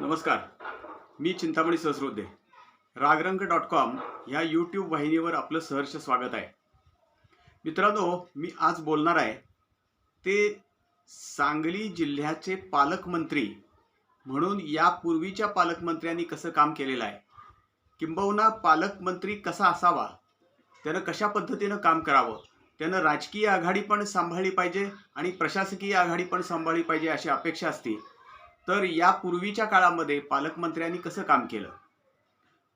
नमस्कार. मी Chintamani Sahasrode. Ragrang dot com ह्या यूट्यूब वाहिनीवर आपलं सहर्ष स्वागत आहे. मित्रांनो मी आज बोलणार आहे ते सांगली जिल्ह्याचे पालकमंत्री म्हणून यापूर्वीच्या पालकमंत्र्यांनी कसं काम केलेलं आहे किंबहुना पालकमंत्री कसा असावा त्यानं कशा पद्धतीनं काम करावं त्यानं राजकीय आघाडी पण सांभाळली पाहिजे आणि प्रशासकीय आघाडी पण सांभाळली पाहिजे अशी अपेक्षा असते. तर यापूर्वीच्या काळामध्ये पालकमंत्र्यांनी कसं काम केलं?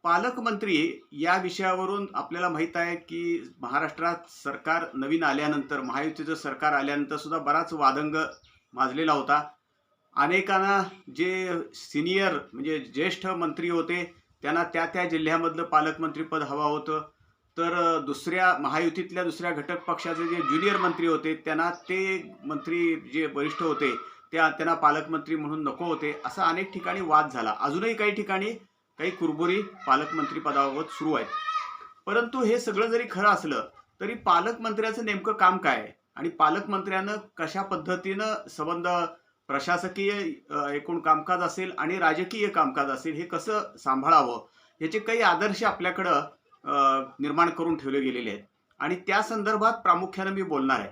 पालकमंत्री या विषयावरून आपल्याला माहीत आहे की महाराष्ट्रात सरकार नवीन आल्यानंतर महायुतीचं सरकार आल्यानंतर सुद्धा बराच वादंग माजलेला होता. अनेकांना जे सिनियर म्हणजे ज्येष्ठ मंत्री होते त्यांना त्या त्या जिल्ह्यामधलं पालकमंत्रीपद हवं होतं. तर दुसऱ्या महायुतीतल्या दुसऱ्या घटक पक्षाचे जे ज्युनियर मंत्री होते त्यांना ते मंत्री जे वरिष्ठ होते त्या त्यांना पालकमंत्री म्हणून नको होते असा अनेक ठिकाणी वाद झाला. अजूनही काही ठिकाणी काही कुरबुरी पालकमंत्री पदाबाबत सुरू आहेत. परंतु हे सगळं जरी खरं असलं तरी पालकमंत्र्याचं नेमकं काम काय? आहे आणि पालकमंत्र्यानं कशा पद्धतीनं संबंध प्रशासकीय एकूण कामकाज असेल आणि राजकीय कामकाज असेल हे कसं सांभाळावं? याचे काही आदर्श आपल्याकडं निर्माण करून ठेवले गेलेले आहेत. आणि त्या संदर्भात प्रामुख्यानं मी बोलणार आहे.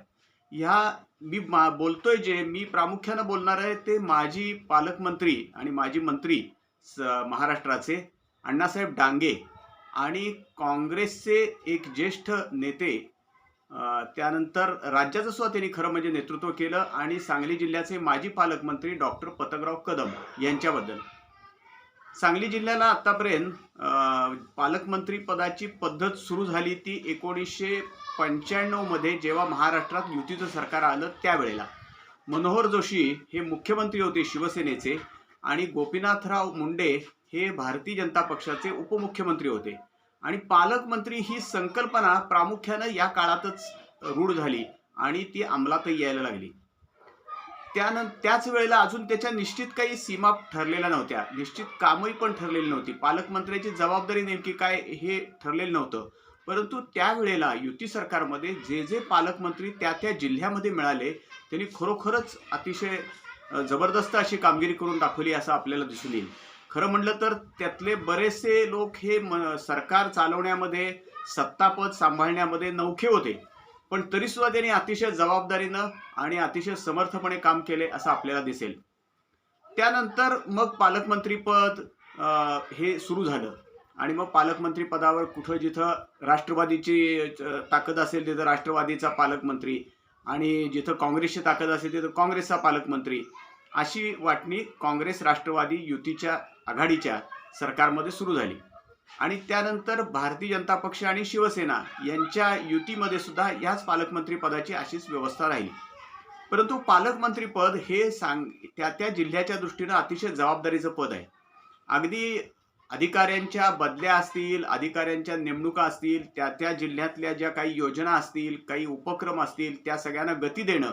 ह्या मी मा बोलतोय जे मी प्रामुख्यानं बोलणार आहे ते माजी पालकमंत्री आणि माजी मंत्री स महाराष्ट्राचे अण्णासाहेब डांगे आणि काँग्रेसचे एक ज्येष्ठ नेते त्यानंतर राज्याचं सुद्धा त्यांनी खरं म्हणजे नेतृत्व केलं आणि सांगली जिल्ह्याचे माजी पालकमंत्री डॉक्टर पतंगराव कदम यांच्याबद्दल. सांगली जिल्ह्याला आतापर्यंत पालकमंत्रीपदाची पालकमंत्री पदाची पद्धत सुरू झाली ती एकोणीसशे पंच्याण्णवमध्ये जेव्हा महाराष्ट्रात युतीचं सरकार आलं त्यावेळेला. मनोहर जोशी हे मुख्यमंत्री होते शिवसेनेचे आणि गोपीनाथराव मुंडे हे भारतीय जनता पक्षाचे उपमुख्यमंत्री होते. आणि पालकमंत्री ही संकल्पना प्रामुख्यानं या काळातच रूढ झाली आणि ती अंमलातही यायला लागली. त्यानं त्याच वेळेला अजून त्याच्या निश्चित काही सीमा ठरलेल्या नव्हत्या. निश्चित कामही पण ठरलेली नव्हती. पालकमंत्र्याची जबाबदारी नेमकी काय हे ठरलेलं नव्हतं. परंतु त्यावेळेला युती सरकारमध्ये जे जे पालकमंत्री त्या त्या जिल्ह्यामध्ये मिळाले त्यांनी खरोखरच अतिशय जबरदस्त अशी कामगिरी करून दाखवली असं आपल्याला दिसून येईल. खरं म्हटलं तर त्यातले बरेचसे लोक हे म सरकार चालवण्यामध्ये सत्तापद सांभाळण्यामध्ये नौखे होते. पण तरी सुद्धा त्यांनी अतिशय जबाबदारीनं आणि अतिशय समर्थपणे काम केले असं आपल्याला दिसेल. त्यानंतर मग पालकमंत्रीपद हे सुरू झालं. आणि मग पालकमंत्री पदावर कुठं जिथं राष्ट्रवादीची ताकद असेल तिथं राष्ट्रवादीचा पालकमंत्री आणि जिथं काँग्रेसची ताकद असेल तिथं काँग्रेसचा पालकमंत्री. अशी वाटणी काँग्रेस राष्ट्रवादी युतीच्या आघाडीच्या सरकारमध्ये सुरू झाली. आणि त्यानंतर भारतीय जनता पक्ष आणि शिवसेना यांच्या युतीमध्ये सुद्धा याच पालकमंत्री पदाची अशीच व्यवस्था राहिली. परंतु पालकमंत्री पद हे सांग त्या त्या जिल्ह्याच्या दृष्टीनं अतिशय जबाबदारीचं पद आहे. अगदी अधिकाऱ्यांच्या बदल्या असतील अधिकाऱ्यांच्या नेमणुका असतील त्या त्या जिल्ह्यातल्या ज्या काही योजना असतील काही उपक्रम असतील त्या सगळ्यांना गती देणं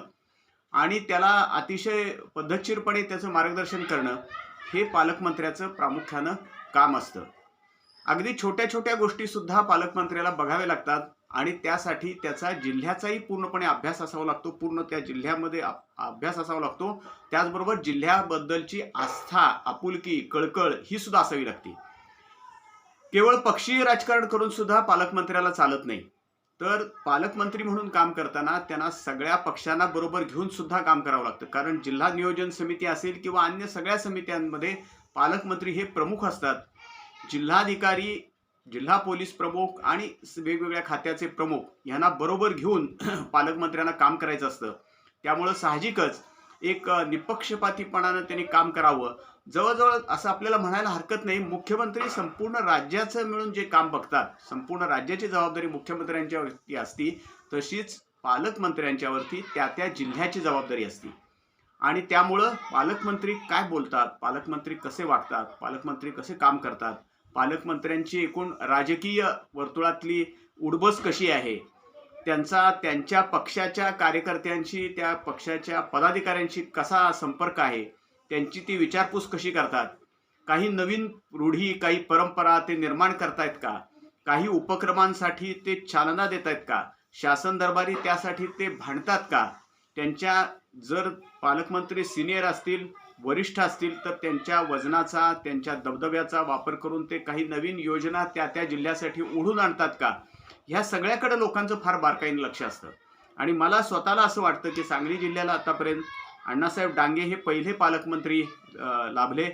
आणि त्याला अतिशय पद्धतशीरपणे त्याचं मार्गदर्शन करणं हे पालकमंत्र्याचं प्रामुख्यानं काम असतं. अगदी छोट्या छोट्या गोष्टी सुद्धा पालकमंत्र्याला बघाव्या लागतात आणि त्यासाठी त्याचा जिल्ह्याचाही पूर्णपणे अभ्यास असावा लागतो. पूर्ण त्या जिल्ह्यामध्ये अभ्यास असावा लागतो. त्याचबरोबर जिल्ह्याबद्दलची आस्था आपुलकी कळकळ ही सुद्धा असावी लागते. केवळ पक्षीय राजकारण करून सुद्धा पालकमंत्र्याला चालत नाही. तर पालकमंत्री म्हणून काम करताना त्यांना सगळ्या पक्षांना बरोबर घेऊन सुद्धा काम करावं लागतं. कारण जिल्हा नियोजन समिती असेल किंवा अन्य सगळ्या समित्यांमध्ये पालकमंत्री हे प्रमुख असतात. जिल्हाधिकारी जिल्हा पोलीस प्रमुख आणि वेगवेगळ्या खात्याचे प्रमुख यांना बरोबर घेऊन पालकमंत्र्यांना काम करायचं असतं. त्यामुळं साहजिकच एक निपक्षपातीपणानं त्यांनी काम करावं. जवळजवळ असं आपल्याला म्हणायला हरकत नाही. मुख्यमंत्री संपूर्ण राज्याचं मिळून जे काम बघतात संपूर्ण राज्याची जबाबदारी मुख्यमंत्र्यांच्यावरती असती तशीच पालकमंत्र्यांच्यावरती त्या त्या जिल्ह्याची जबाबदारी असती. आणि त्यामुळं पालकमंत्री काय बोलतात पालकमंत्री कसे वागतात पालकमंत्री कसे काम करतात पालकमंत्र्यांची एकूण राजकीय वर्तुळातली उडबस कशी आहे? त्यांचा त्यांच्या पक्षाच्या कार्यकर्त्यांशी त्या पक्षाच्या पदाधिकाऱ्यांशी कसा संपर्क आहे? त्यांची ती विचारपूस कशी करतात? काही नवीन रूढी काही परंपरा ते निर्माण करतायत का? काही उपक्रमांसाठी ते चालना देत आहेत का? शासन दरबारी त्यासाठी ते भांडतात का? त्यांच्या जर पालकमंत्री सिनियर असतील वरिष्ठ असतील तर त्यांच्या वजनाचा त्यांच्या दबदब्याचा वापर करून ते काही नवीन योजना त्या त्या जिल्ह्यासाठी ओढून आणतात का? ह्या सगळ्याकडे लोकांचं फार बारकाईनं लक्ष असतं. आणि मला स्वतःला असं वाटतं की सांगली जिल्ह्याला आतापर्यंत अण्णासाहेब डांगे हे पहिले पालकमंत्री लाभले.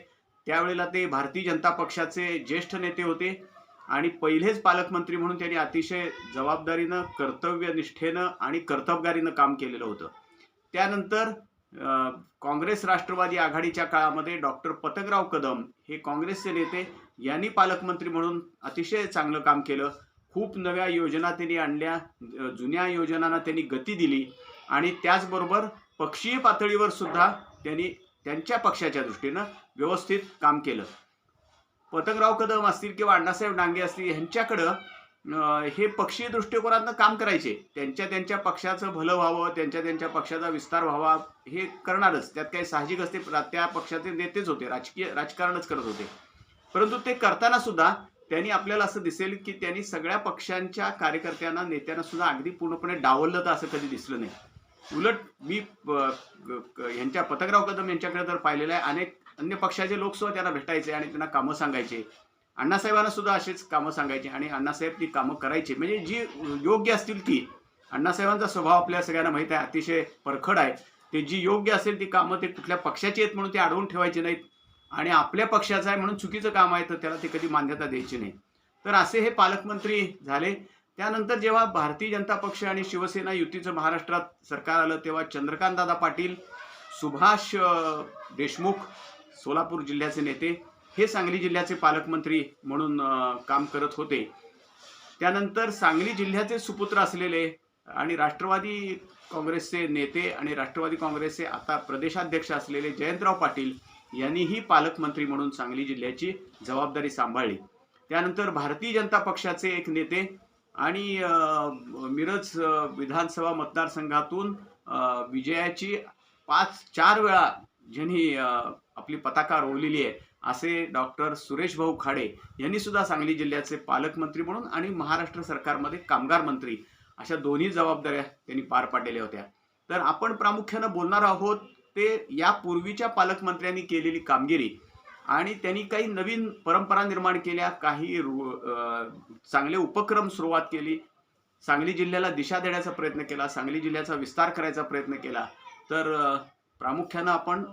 त्यावेळेला ते भारतीय जनता पक्षाचे ज्येष्ठ नेते होते आणि पहिलेच पालकमंत्री म्हणून त्यांनी अतिशय जबाबदारीनं कर्तव्यनिष्ठेनं आणि कर्तबगारीनं काम केलेलं होतं. त्यानंतर काँग्रेस राष्ट्रवादी आघाडीच्या काळामध्ये डॉक्टर पतकराव कदम हे काँग्रेसचे नेते यांनी पालकमंत्री म्हणून अतिशय चांगलं काम केलं. खूप नव्या योजना त्यांनी आणल्या जुन्या योजनांना त्यांनी गती दिली आणि त्याचबरोबर पक्षीय पातळीवर सुद्धा त्यांनी त्यांच्या पक्षाच्या दृष्टीनं व्यवस्थित काम केलं. पतंगराव कदम असतील किंवा अण्णासाहेब डांगे असतील ह्यांच्याकडं हे पक्षीय दृष्टिकोनातनं काम करायचे. त्यांच्या त्यांच्या पक्षाचं भलं व्हावं त्यांच्या त्यांच्या पक्षाचा विस्तार व्हावा हे करणारच. त्यात काही साहजिक असते त्या पक्षाचे नेतेच होते राजकीय राजकारणच करत होते. परंतु ते करताना सुद्धा त्यांनी आपल्याला असं दिसेल की त्यांनी सगळ्या पक्षांच्या कार्यकर्त्यांना नेत्यांना सुद्धा अगदी पूर्णपणे डावललं तर असं कधी दिसलं नाही. उलट मी यांच्या पतंगराव कदम यांच्याकडे तर पाहिलेलं आहे. अनेक अन्य पक्षाचे लोक सुद्धा त्यांना भेटायचे आणि त्यांना कामं सांगायचे. अण्णासाहेबांना सुद्धा असेच कामं सांगायचे आणि अण्णासाहेब ती कामं करायची. म्हणजे जी योग्य असतील ती अण्णासाहेबांचा स्वभाव आपल्या सगळ्यांना माहीत आहे अतिशय परखड आहे. ते जी योग्य असेल ती कामं ते कुठल्या पक्षाची आहेत म्हणून ते अडवून ठेवायचे नाहीत. आणि आपल्या पक्षाचं आहे म्हणून चुकीचं काम आहे तर त्याला ते कधी मान्यता द्यायची नाही. तर असे हे पालकमंत्री झाले. त्यानंतर जेव्हा भारतीय जनता पक्ष आणि शिवसेना युतीचं महाराष्ट्रात सरकार आलं तेव्हा चंद्रकांतदादा पाटील सुभाष देशमुख सोलापूर जिल्ह्याचे नेते हे सांगली जिल्ह्याचे पालकमंत्री म्हणून काम करत होते. त्यानंतर सांगली जिल्ह्याचे सुपुत्र असलेले आणि राष्ट्रवादी काँग्रेसचे नेते आणि राष्ट्रवादी काँग्रेसचे आता प्रदेशाध्यक्ष असलेले जयंतराव पाटील यांनीही पालकमंत्री म्हणून सांगली जिल्ह्याची जबाबदारी सांभाळली. त्यानंतर भारतीय जनता पक्षाचे एक नेते आणि मिरज विधानसभा मतदारसंघातून विजयाची पाच चार वेळा ज्यांनी आपली पताका रोवलेली आहे असे डॉक्टर सुरेश भाऊ खाडे यांनी सुद्धा सांगली जिल्ह्याचे पालकमंत्री म्हणून आणि महाराष्ट्र सरकारमध्ये कामगार मंत्री अशा दोन्ही जबाबदाऱ्या त्यांनी पार पाडलेल्या होत्या. तर आपण प्रामुख्यानं बोलणार आहोत ते यापूर्वीच्या पालकमंत्र्यांनी केलेली कामगिरी आणि त्यांनी काही नवीन परंपरा निर्माण केल्या काही रु- चांगले उपक्रम सुरुवात केली. सांगली जिल्ह्याला दिशा देण्याचा प्रयत्न केला सांगली जिल्ह्याचा विस्तार करायचा प्रयत्न केला. तर प्रामुख्यानं आपण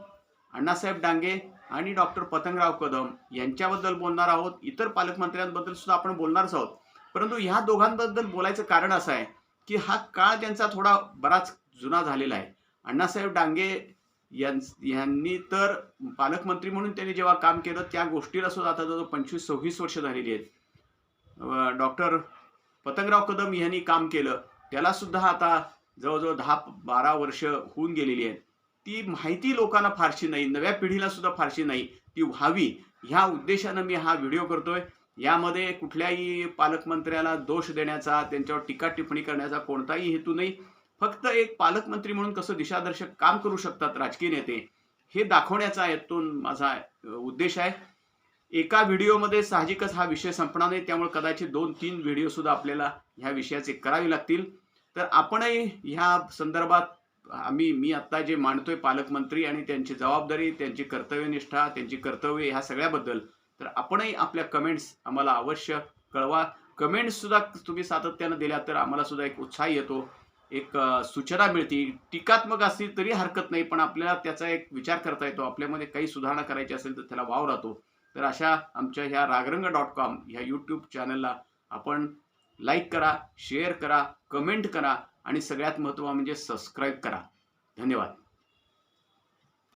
अण्णासाहेब डांगे आणि डॉक्टर पतंगराव कदम यांच्याबद्दल बोलणार आहोत. इतर पालकमंत्र्यांबद्दल सुद्धा आपण बोलणारच आहोत. परंतु ह्या दोघांबद्दल बोलायचं कारण असं आहे की हा काळ त्यांचा थोडा बराच जुना झालेला आहे. अण्णासाहेब डांगे यांनी तर पालकमंत्री म्हणून त्यांनी जेव्हा काम केलं त्या गोष्टीला सुद्धा आता जवळ पंचवीस सव्वीस वर्ष झालेली आहेत. डॉक्टर पतंगराव कदम यांनी काम केलं. त्याला सुद्धा आता जवळजवळ दहा बारा वर्ष होऊन गेलेली आहेत. ती माहिती लोकांना फारशी नाही नव्या पिढीला सुद्धा फारशी नाही ती व्हावी. ह्या उद्देशानं मी हा व्हिडिओ करतोय. यामध्ये कुठल्याही पालकमंत्र्याला दोष देण्याचा त्यांच्यावर टीका टिप्पणी करण्याचा कोणताही हेतू नाही. फक्त एक पालकमंत्री म्हणून कसं दिशादर्शक काम करू शकतात राजकीय नेते हे दाखवण्याचा यातून माझा उद्देश आहे. एका व्हिडिओमध्ये साहजिकच हा विषय संपणार नाही त्यामुळे कदाचित दोन तीन व्हिडिओ सुद्धा आपल्याला ह्या विषयाचे करावे लागतील. तर आपणही ह्या संदर्भात आम्ही मी आत्ता जे मांडतोय पालकमंत्री आणि त्यांची जबाबदारी त्यांची कर्तव्यनिष्ठा त्यांची कर्तव्य ह्या सगळ्याबद्दल तर आपणही आपल्या कमेंट्स आम्हाला अवश्य कळवा. कमेंट्स सुद्धा तुम्ही सातत्यानं दिल्या तर आम्हाला सुद्धा एक उत्साह येतो. एक सूचना मिळते. टीकात्मक असली तरी हरकत नाही पण आपल्याला त्याचा एक विचार करता येतो. आपल्यामध्ये काही सुधारणा करायची असेल तर त्याला वाव राहतो. तर अशा आमच्या ह्या रागरंग डॉट कॉम ह्या यूट्यूब चॅनलला आपण लाईक करा शेअर करा कमेंट करा. आणि सगळ्यात महत्त्व म्हणजे सबस्क्राईब करा. धन्यवाद.